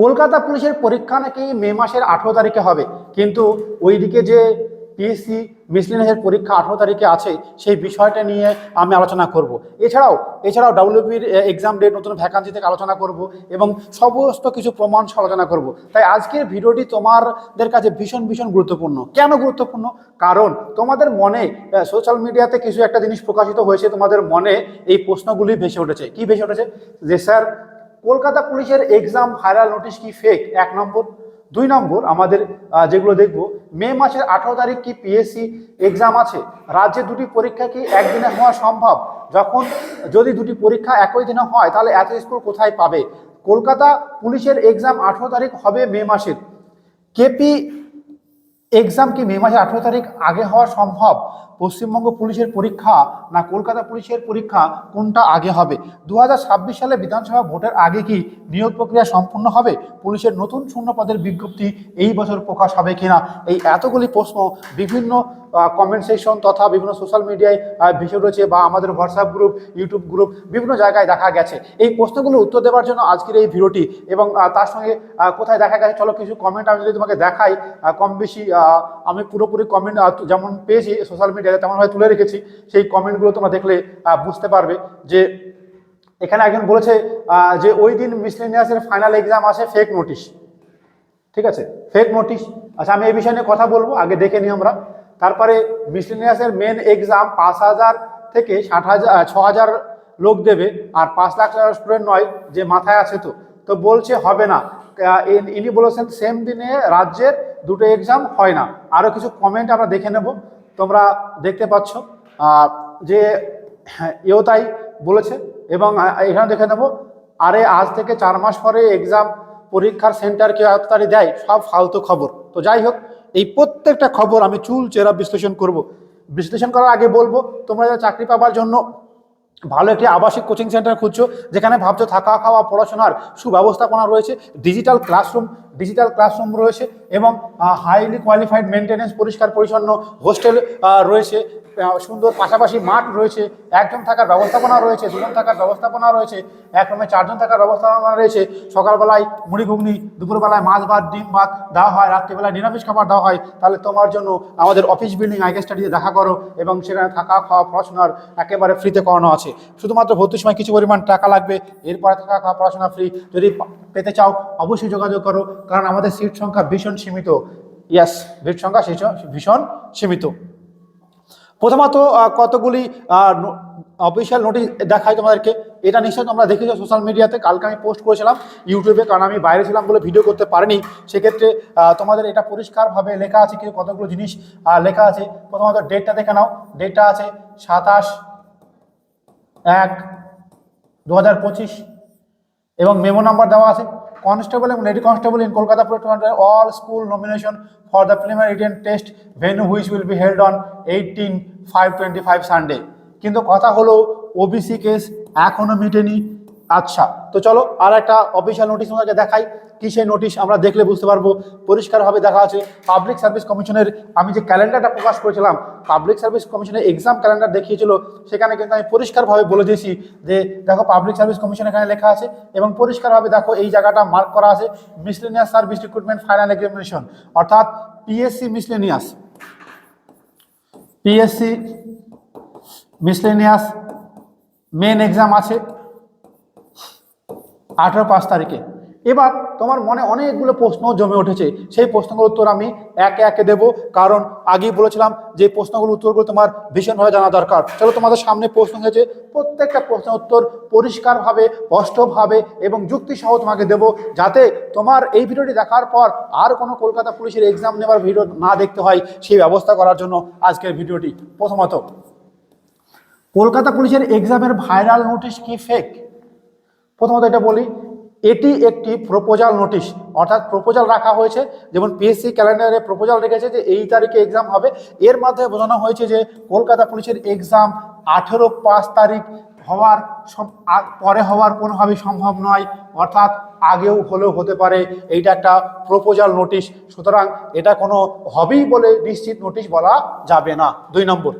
কলকাতা পুলিশের পরীক্ষা নাকি মে মাসের আঠেরো তারিখে হবে, কিন্তু ওইদিকে যে পিএসসি মিসলিনিয়াসের পরীক্ষা আঠেরো তারিখে আছে, সেই বিষয়টা নিয়ে আমি আলোচনা করব। এছাড়াও এছাড়াও ডাব্লিউপির এক্সাম ডেট নতুন ভ্যাকান্সি থেকে আলোচনা করব এবং সমস্ত কিছু প্রমাণ আলোচনা করব। তাই আজকের ভিডিওটি তোমাদের কাছে ভীষণ ভীষণ গুরুত্বপূর্ণ। কেন গুরুত্বপূর্ণ? কারণ তোমাদের মনে সোশ্যাল মিডিয়াতে কিছু একটা জিনিস প্রকাশিত হয়েছে, তোমাদের মনে এই প্রশ্নগুলি ভেসে উঠেছে। কি ভেসে উঠেছে? যে স্যার কলকাতা পুলিশের এক্সাম ভাইরাল নোটিশ কি ফেক এক নম্বর। দুই নম্বর, আমাদের যেগুলো দেখব, মে মাসের আঠারো তারিখ কি পিএসসি এক্সাম আছে? রাজ্যে দুটি পরীক্ষা কি একদিনে হওয়া সম্ভব? যখন যদি দুটি পরীক্ষা একই দিনে হয়, তাহলে এত স্কুল কোথায় পাবে? কলকাতা পুলিশের এক্সাম আঠারো তারিখ হবে মে মাসের। কেপি এক্সাম কি মে মাসের আঠেরো তারিখ আগে হওয়া সম্ভব? পশ্চিমবঙ্গ পুলিশের পরীক্ষা না কলকাতা পুলিশের পরীক্ষা কোনটা আগে হবে? দু হাজার ছাব্বিশ সালে বিধানসভা ভোটের আগে কি নিয়োগ প্রক্রিয়া সম্পূর্ণ হবে? পুলিশের নতুন শূন্য পদের বিজ্ঞপ্তি এই বছর প্রকাশ হবে কিনা? এই এতগুলি প্রশ্ন বিভিন্ন কমেন্ট সেকশন তথা বিভিন্ন সোশ্যাল মিডিয়ায় ভেসে রয়েছে বা আমাদের হোয়াটসঅ্যাপ গ্রুপ ইউটিউব গ্রুপ বিভিন্ন জায়গায় দেখা গেছে। এই প্রশ্নগুলো উত্তর দেওয়ার জন্য আজকের এই ভিডিওটি এবং তার সঙ্গে কোথায় দেখা গেছে চলো কিছু কমেন্ট আমি যদি তোমাকে দেখাই কম বেশি আমি পুরোপুরি কমেন্ট যেমন পেয়েছি সোশ্যাল মিডিয়াতে তেমনভাবে তুলে রেখেছি, সেই কমেন্টগুলো তোমরা দেখলে বুঝতে পারবে যে এখানে একজন বলেছে যে ওই দিন মিসলেনিয়াসের ফাইনাল এক্সাম আসে ফেক নোটিশ ঠিক আছে? ফেক নোটিশ আচ্ছা আমি এই বিষয় নিয়ে কথা বলব, আগে দেখে নিই আমরা। তারপরে মিসলেনিয়াসের মেন এক্সাম পাঁচ হাজার থেকে ষাট হাজার ছ হাজার লোক দেবে, আর পাঁচ লাখ স্টুডেন্ট নয়, যে মাথায় আছে তো। তো বলছে হবে না। ইনি বলেছেন সেম দিনে রাজ্যের দুটো এক্সাম হয় না। আরও কিছু কমেন্ট আমরা দেখে নেব। তোমরা দেখতে পাচ্ছ। যে, এও তাই বলেছে এবং এখানে দেখে নেব, আরে আজ থেকে চার মাস পরে এক্সাম পরীক্ষার সেন্টার কেউ এত দেয়, সব ফালতু খবর। তো যাই হোক, এই প্রত্যেকটা খবর আমি চুল, চেরা বিশ্লেষণ করব। বিশ্লেষণ করার আগে বলব, তোমরা যারা চাকরি পাবার জন্য ভালো একটি আবাসিক কোচিং সেন্টার খুঁজছো, যেখানে ভাবছ থাকা, খাওয়া, পড়াশোনার সুব্যবস্থাপনা রয়েছে ডিজিটাল ক্লাসরুম ডিজিটাল ক্লাসরুম রয়েছে এবং হাইলি কোয়ালিফাইড মেনটেনেন্স পরিষ্কার, পরিচ্ছন্ন হোস্টেল রয়েছে। সুন্দর পাশাপাশি মাঠ রয়েছে, একজন থাকার ব্যবস্থাপনা রয়েছে, দুজন থাকার ব্যবস্থাপনা রয়েছে, এক রুমে চারজন থাকার ব্যবস্থাপনা রয়েছে। সকালবেলায় মুড়ি ঘুগনি, দুপুরবেলায় মাছ ভাত, ডিম ভাত দেওয়া হয়, রাত্রিবেলায় নিরামিষ খাবার দেওয়া হয়। তাহলে তোমার জন্য আমাদের অফিস বিল্ডিং আইকে স্টাডিতে দেখা করো এবং সেখানে থাকা, খাওয়া, পড়াশোনার একেবারে ফ্রিতে করানো আছে। শুধুমাত্র ভর্তির সময় কিছু পরিমাণ টাকা লাগবে, এরপরে থাকা, খাওয়া, পড়াশোনা ফ্রি যদি পেতে চাও, অবশ্যই যোগাযোগ করো, কারণ আমাদের সিট সংখ্যা ভীষণ সীমিত। ইয়াস সিট সংখ্যা ভীষণ সীমিত। প্রথমত কতগুলি অফিসিয়াল নোটিশ দেখাই তোমাদেরকে। এটা নিশ্চয়ই তোমরা দেখেছ সোশ্যাল মিডিয়াতে কালকে আমি পোস্ট করেছিলাম ইউটিউবে কারণ আমি বাইরে ছিলাম বলে ভিডিও করতে পারিনি। সেক্ষেত্রে তোমাদের এটা পরিষ্কারভাবে লেখা আছে কি, কতগুলো জিনিস লেখা আছে। প্রথমত ডেটটা দেখে নাও। ডেটটা আছে সাতাশ এক দু এবং মেমো নাম্বার দেওয়া আছে। কনস্টেবল এবং lady constable in Kolkata police all school nomination for the preliminary written test venue which will be held on eighteen five twenty five Sunday কিন্তু কথা হলো ওবিসি কেস এখনও মিটেনি। আচ্ছা তো চলো আর একটা অফিসিয়াল নোটিশ তোমাদেরকে দেখাই। কি সেই নোটিশ আমরা দেখলে বুঝতে পারব। পরিষ্কারভাবে দেখা আছে পাবলিক সার্ভিস কমিশনের আমি যে ক্যালেন্ডারটা প্রকাশ করেছিলাম পাবলিক সার্ভিস কমিশনের এক্সাম ক্যালেন্ডার দেখিয়েছিল, সেখানে কিন্তু আমি পরিষ্কারভাবে বলে দিয়েছি যে, দেখো পাবলিক সার্ভিস কমিশন এখানে লেখা আছে এবং পরিষ্কারভাবে দেখো এই জায়গাটা মার্ক করা আছে miscellaneous service recruitment final examination অর্থাৎ PSC miscellaneous PSC miscellaneous main exam আছে আঠেরো পাঁচ তারিখে। এবার তোমার মনে অনেকগুলো প্রশ্ন জমে উঠেছে। সেই প্রশ্নগুলোর উত্তর আমি একে একে দেব। কারণ আগেই বলেছিলাম যে প্রশ্নগুলোর উত্তরগুলো তোমার ভীষণভাবে জানা দরকার। চলো তোমাদের সামনে প্রশ্ন হয়েছে, প্রত্যেকটা প্রশ্নের উত্তর পরিষ্কারভাবে, স্পষ্টভাবে এবং যুক্তিসহ তোমাকে দেব। যাতে তোমার এই ভিডিওটি দেখার পর আর কোনো কলকাতা পুলিশের এক্সাম নেওয়ার ভিডিও না দেখতে হয়, সেই ব্যবস্থা করার জন্য আজকের ভিডিওটি। প্রথমত, কলকাতা পুলিশের এক্সামের ভাইরাল নোটিশ কি ফেক প্রথমত এটা বলি এটি একটি প্রপোজাল নোটিশ অর্থাৎ প্রপোজাল রাখা হয়েছে। যেমন পিএসসি ক্যালেন্ডারে প্রপোজাল রেখেছে যে এই তারিখে এক্সাম হবে। এর মাধ্যমে বোঝানো হয়েছে যে কলকাতা পুলিশের এক্সাম আঠেরো পাঁচ তারিখ হওয়ার পরে হওয়ার কোনোভাবেই সম্ভব নয়। অর্থাৎ আগেও হলেও হতে পারে। এইটা একটা প্রপোজাল নোটিশ সুতরাং এটা কোনো হবেই বলে নিশ্চিত নোটিশ বলা যাবে না। দুই নম্বর,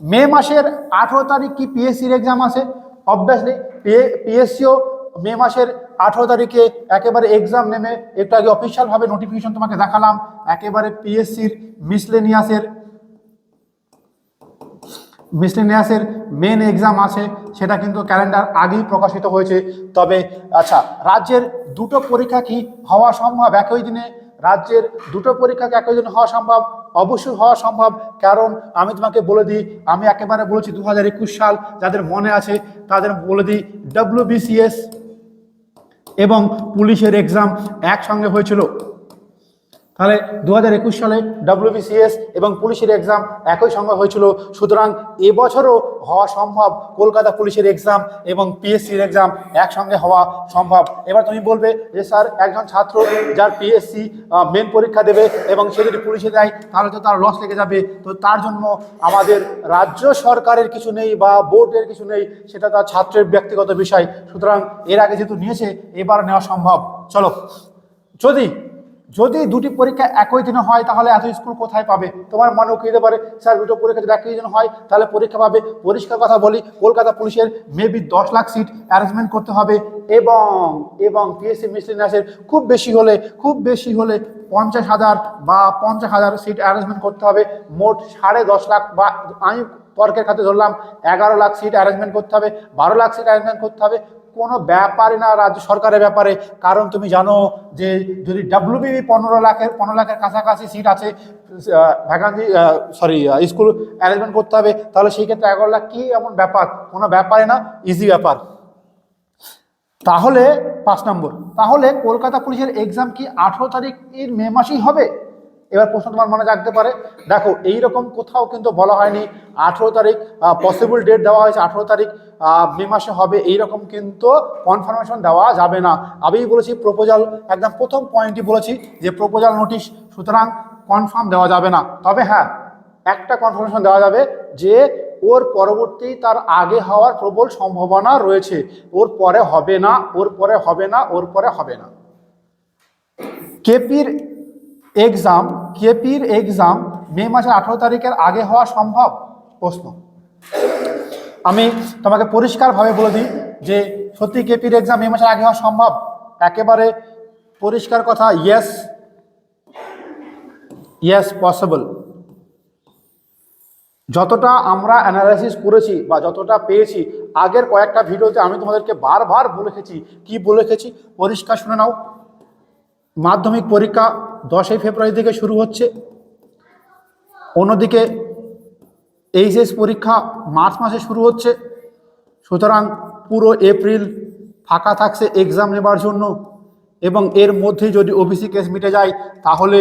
মে মাসের আঠেরো তারিখ কি পিএসসির এক্সাম আছে? অবভিয়াসলি পিএসসিও মে মাসের আঠেরো তারিখে একেবারে এক্সাম নেমে একটু আগে অফিসিয়ালভাবে নোটিফিকেশন তোমাকে দেখালাম, একেবারে পিএসসির মিসলেনিয়াসের মিসলেনিয়াসের মেন এক্সাম আছে, সেটা কিন্তু ক্যালেন্ডার আগেই প্রকাশিত হয়েছে। তবে আচ্ছা রাজ্যের দুটো পরীক্ষা কি হওয়া সম্ভব একই দিনে? রাজ্যের দুটো পরীক্ষা কি একই দিনে হওয়া সম্ভব? অবশ্যই হওয়া সম্ভব, কারণ আমি তোমাকে বলে দিই, আমি একেবারে বলেছি দু হাজার একুশ সাল যাদের মনে আছে, তাদের বলে দিই ডব্লিউবিসিএস এবং পুলিশের এক্সাম একসঙ্গে হয়েছিল। তাহলে দু হাজার একুশ সালে ডব্লিউবিসিএস এবং পুলিশের এক্সাম একই সঙ্গে হয়েছিল। সুতরাং এবছরও হওয়া সম্ভব কলকাতা পুলিশের এক্সাম এবং পিএসসির এক্সাম একসঙ্গে হওয়া সম্ভব। এবার তুমি বলবে যে, স্যার, একজন ছাত্র যার পিএসসি মেন পরীক্ষা দেবে এবং সে যদি পুলিশে দেয় তাহলে তো তার লস লেগে যাবে। তো তার জন্য আমাদের রাজ্য সরকারের কিছু নেই বা বোর্ডের কিছু নেই, সেটা তার ছাত্রের ব্যক্তিগত বিষয়। সুতরাং এর আগে যেহেতু নিয়েছে, এবার নেওয়া সম্ভব। চলো, যদি যদি দুটি পরীক্ষা একই দিনে হয়, তাহলে এত স্কুল কোথায় পাবে? তোমার মনে উঠে যেতে পারে? স্যার, দুটো পরীক্ষা যদি একই দিনে হয়, তাহলে পরীক্ষা পাবে। পরিষ্কার কথা বলি, কলকাতা পুলিশের মেবি দশ লাখ সিট অ্যারেঞ্জমেন্ট করতে হবে এবং এবং পিএসসি মিসলিনাসের খুব বেশি হলে, খুব বেশি হলে পঞ্চাশ হাজার বা পঞ্চাশ হাজার সিট অ্যারেঞ্জমেন্ট করতে হবে। মোট সাড়ে দশ লাখ বা আমি তর্কের খাতে ধরলাম, এগারো লাখ সিট অ্যারেঞ্জমেন্ট করতে হবে, বারো লাখ সিট অ্যারেঞ্জমেন্ট করতে হবে। কোনো ব্যাপারই না, রাজ্য সরকারের ব্যাপারে। কারণ তুমি জানো যে যদি ডাব্লিউবিবি পনেরো লাখের পনেরো লাখের কাছাকাছি সিট আছে ভ্যাকান্সি সরি স্কুল অ্যারেঞ্জমেন্ট করতে হবে, তাহলে সেই ক্ষেত্রে এগারো লাখ কী এমন ব্যাপার? কোনো ব্যাপারে না ইজি ব্যাপার। তাহলে, পাঁচ নম্বর, তাহলে কলকাতা পুলিশের এক্সাম কি আঠেরো তারিখ এর মে মাসেই হবে? এবার প্রশ্ন তোমার মনে রাখতে পারে। দেখো এই রকম কোথাও কিন্তু বলা হয়নি আঠেরো তারিখ পসিবল ডেট দেওয়া হয়েছে আঠেরো তারিখ মে মাসে হবে। এই রকম কিন্তু কনফার্মেশন দেওয়া যাবে না। আমিই বলেছি প্রপোজাল একদম প্রথম পয়েন্টই বলেছি যে প্রপোজাল নোটিশ সুতরাং কনফার্ম দেওয়া যাবে না। তবে হ্যাঁ একটা কনফার্মেশন দেওয়া যাবে যে ওর পরবর্তী তার আগে হওয়ার প্রবল সম্ভাবনা রয়েছে। ওর পরে হবে না, ওর পরে হবে না, ওর পরে হবে না। কেপির এক্সাম কেপির এক্সাম মে মাসের আঠেরো তারিখের আগে হওয়া সম্ভব? প্রশ্ন। আমি তোমাকে পরিষ্কারভাবে বলে দিই যে সত্যি কেপির এক্সাম মে মাসের আগে হওয়া সম্ভব? একেবারে পরিষ্কার কথা ইয়েস ইয়েস পসিবল যতটা আমরা অ্যানালাইসিস করেছি বা যতটা পেয়েছি, আগের কয়েকটা ভিডিওতে আমি তোমাদেরকে বারবার বলেছি কি বলেছি পরিষ্কার শুনে নাও। মাধ্যমিক পরীক্ষা দশই ফেব্রুয়ারি থেকে শুরু হচ্ছে। অন্যদিকে এইচএস পরীক্ষা মার্চ মাসে শুরু হচ্ছে। সুতরাং পুরো এপ্রিল ফাঁকা থাকছে এক্সাম নেবার জন্য এবং এর মধ্যে যদি ওবিসি কেস মিটে যায়, তাহলে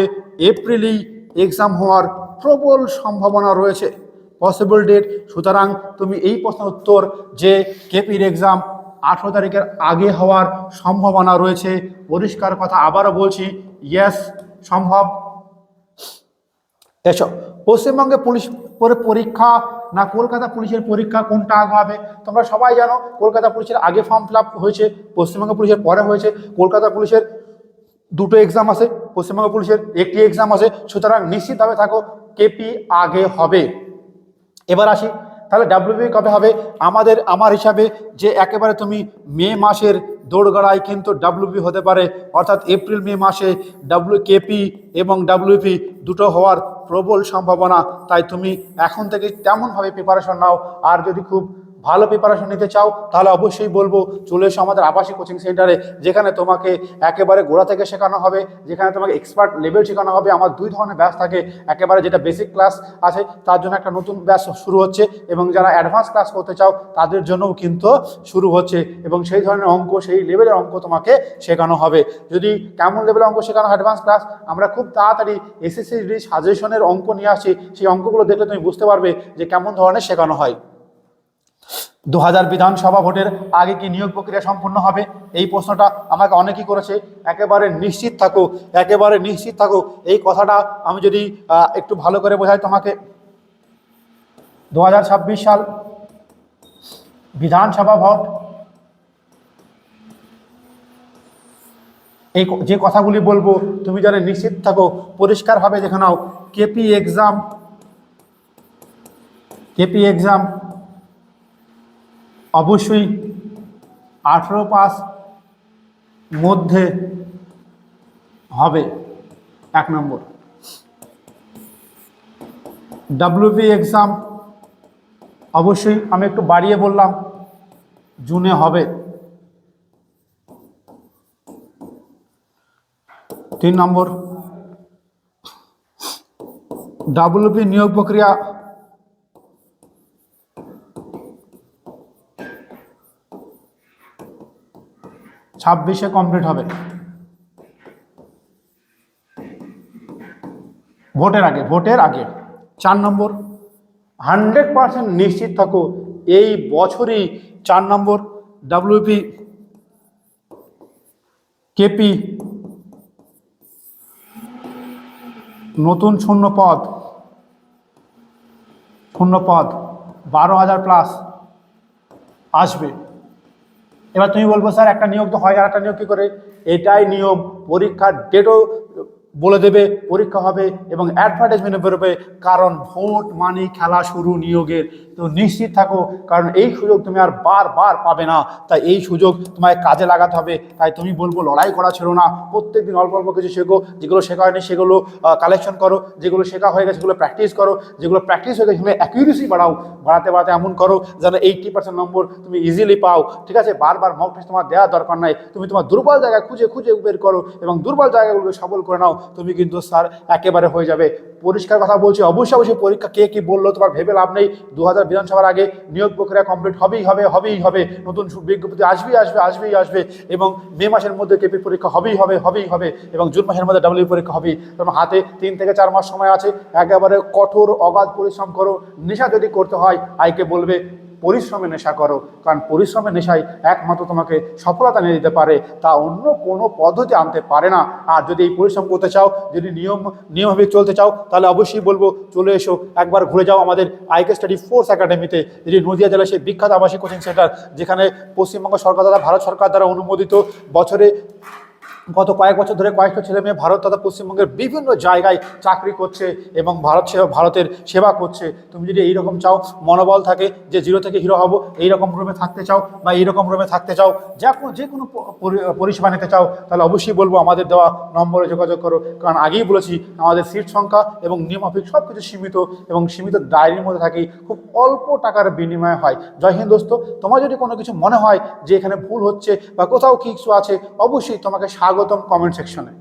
এপ্রিলেই এক্সাম হওয়ার প্রবল সম্ভাবনা রয়েছে। পসিবল ডেট সুতরাং তুমি এই প্রশ্ন উত্তর যে কেপির এক্সাম আঠেরো তারিখের আগে হওয়ার সম্ভাবনা রয়েছে, পরিষ্কার কথা আবারও বলছি ইয়েস সম্ভব? এসো। পশ্চিমবঙ্গে পুলিশ পরে পরীক্ষা না কলকাতা পুলিশের পরীক্ষা কোনটা আগে হবে? তোমরা সবাই জানো, কলকাতা পুলিশের আগে ফর্ম ফিল হয়েছে, পশ্চিমবঙ্গ পুলিশের পরে হয়েছে, কলকাতা পুলিশের দুটো এক্সাম আছে, পশ্চিমবঙ্গ পুলিশের একটি এক্সাম আছে, সুতরাং নিশ্চিতভাবে থাকো কেপি আগে হবে। এবার আসি তাহলে ডাব্লিউবি কবে হবে? আমাদের, আমার হিসাবে যে একেবারে তুমি মে মাসের দৌড়গড়ায় কিন্তু ডাব্লিউপি হতে পারে, অর্থাৎ এপ্রিল, মে মাসে ডাব্লিউ কেপি এবং ডাব্লিউপি দুটো হওয়ার প্রবল সম্ভাবনা। তাই তুমি এখন থেকে তেমনভাবে প্রিপারেশন নাও। আর যদি খুব ভালো প্রিপারেশন নিতে চাও, তাহলে অবশ্যই বলব, চলে এসো আমাদের আবাসিক কোচিং সেন্টারে যেখানে তোমাকে একেবারে গোড়া থেকে শেখানো হবে, যেখানে তোমাকে এক্সপার্ট লেভেল শেখানো হবে। আমার দুই ধরনের ব্যাচ থাকে, একেবারে যেটা বেসিক ক্লাস আছে, তার জন্য একটা নতুন ব্যাচ শুরু হচ্ছে এবং যারা অ্যাডভান্স ক্লাস করতে চাও, তাদের জন্যও কিন্তু শুরু হচ্ছে এবং সেই ধরনের অঙ্ক, সেই লেভেলের অঙ্ক তোমাকে শেখানো হবে। যদি কেমন লেভেলের অঙ্ক শেখানো হয় অ্যাডভান্স ক্লাস আমরা খুব তাড়াতাড়ি এসএসসি সাজেশনের অঙ্ক নিয়ে আসি। সেই অঙ্কগুলো দেখলে তুমি বুঝতে পারবে যে কেমন ধরনের শেখানো হয়। দু হাজার বিধানসভা ভোটের আগে কি নিয়োগ প্রক্রিয়া সম্পূর্ণ হবে? এই প্রশ্নটা আমাকে অনেকেই করেছে। একেবারে নিশ্চিত থাকো, একেবারে নিশ্চিত থাকো। এই কথাটা আমি যদি একটু ভালো করে বোঝাই তোমাকে। দু হাজার ছাব্বিশ সাল বিধানসভা ভোট, এই যে কথাগুলি বলব, তুমি যেন নিশ্চিত থাকো পরিষ্কারভাবে দেখে নাও। কেপি এক্সাম কেপি এক্সাম অবশ্যই আঠেরো পাস মধ্যে হবে এক নম্বর। ডাব্লিউপি এক্সাম অবশ্যই আমি একটু বাড়িয়ে বললাম, জুনে হবে। তিন নম্বর ডাব্লিউপি নিয়োগ প্রক্রিয়া ছাব্বিশে কমপ্লিট হবে। ভোটের আগে ভোটের আগে চার নম্বর। হান্ড্রেড পার্সেন্ট নিশ্চিত থাকো, এই বছরই চার নম্বর। ডাব্লিউপি কেপি নতুন শূন্য পদ শূন্য পদ বারো হাজার প্লাস আসবে। এবার তুমি বলব, স্যার, একটা নিয়োগ তো হয় আর একটা নিয়োগ কী করে? এটাই নিয়ম, পরীক্ষার ডেটও বলে দেবে, পরীক্ষা হবে এবং অ্যাডভার্টাইজমেন্ট বেরোবে, কারণ ভোট মানে খেলা শুরু নিয়োগের। তো নিশ্চিত থাকো, কারণ এই সুযোগ তুমি আর বারবার পাবে না। তাই এই সুযোগ তোমায় কাজে লাগাতে হবে। তাই তুমি বলব, লড়াই করা ছিল না। প্রত্যেক দিন অল্প অল্প কিছু শেখো। যেগুলো শেখা হয়নি, সেগুলো কালেকশন করো। যেগুলো শেখা হয়ে গেছে, সেগুলো প্র্যাকটিস করো। যেগুলো প্র্যাকটিস হয়ে গেছে, সেগুলো অ্যাকিউরেসি বাড়াও। বাড়াতে বাড়াতে এমন করো যেন এইটটি পার্সেন্ট নম্বর তুমি ইজিলি পাও। ঠিক আছে? বারবার মক টেস্ট তোমার দেওয়ার দরকার নাই। তুমি তোমার দুর্বল জায়গা খুঁজে খুঁজে বের করো এবং দুর্বল জায়গাগুলোকে সবল করে নাও। তুমি কিন্তু স্যার একেবারে হয়ে যাবে। পরিষ্কার কথা বলছি, অবশ্যই অবশ্যই পরীক্ষা কে কি বলল তোমার ভেবে লাভ নেই। দু হাজার বিধানসভার আগে নিয়োগ প্রক্রিয়া কমপ্লিট হবেই হবে হবেই হবে। নতুন বিজ্ঞপ্তি আসবেই আসবে আসবেই আসবে। এবং মে মাসের মধ্যে কেপি পরীক্ষা হবেই হবে হবেই হবে। এবং জুন মাসের মধ্যে ডাব্লিউ পরীক্ষা হবেই। তোমার হাতে তিন থেকে চার মাস সময় আছে। একেবারে কঠোর অগাধ পরিশ্রম করো। নেশা যদি করতে হয়, আইকে বলবে পরিশ্রমে নেশা করো, কারণ পরিশ্রমের নেশাই একমাত্র তোমাকে সফলতা নিয়ে দিতে পারে, তা অন্য কোনো পদ্ধতি আনতে পারে না। আর যদি এই পরিশ্রম করতে চাও, যদি নিয়ম, নিয়মভাবে চলতে চাও, তাহলে অবশ্যই বলব, চলে এসো, একবার ঘুরে যাও আমাদের আইকে স্টাডি ফোর্স একাডেমিতে যেটি নদিয়া জেলার সেই বিখ্যাত আবাসিক কোচিং সেন্টার, যেখানে পশ্চিমবঙ্গ সরকার দ্বারা, ভারত সরকার দ্বারা অনুমোদিত বছরে গত কয়েক বছর ধরে কয়েকটা ছেলে মেয়ে ভারত তথা পশ্চিমবঙ্গের বিভিন্ন জায়গায় চাকরি করছে এবং ভারত সেবা ভারতের সেবা করছে। তুমি যদি এইরকম চাও, মনোবল থাকে যে জিরো থেকে হিরো হব, এইরকম রুমে থাকতে চাও বা এইরকম রুমে থাকতে চাও, যা কোনো যে কোনো পরিষেবা নিতে চাও, তাহলে অবশ্যই বলব আমাদের দেওয়া নম্বরে যোগাযোগ করো। কারণ আগেই বলেছি, আমাদের সিট সংখ্যা এবং নিয়মাফিক সব কিছু সীমিত এবং সীমিত ডায়েরির মধ্যে থাকি, খুব অল্প টাকার বিনিময়ে হয়। জয় হিন্দ দোস্ত, তোমার যদি কোনো কিছু মনে হয় যে এখানে ভুল হচ্ছে বা কোথাও কিছু আছে, অবশ্যই তোমাকে স্বাগতম কমেন্ট সেকশনে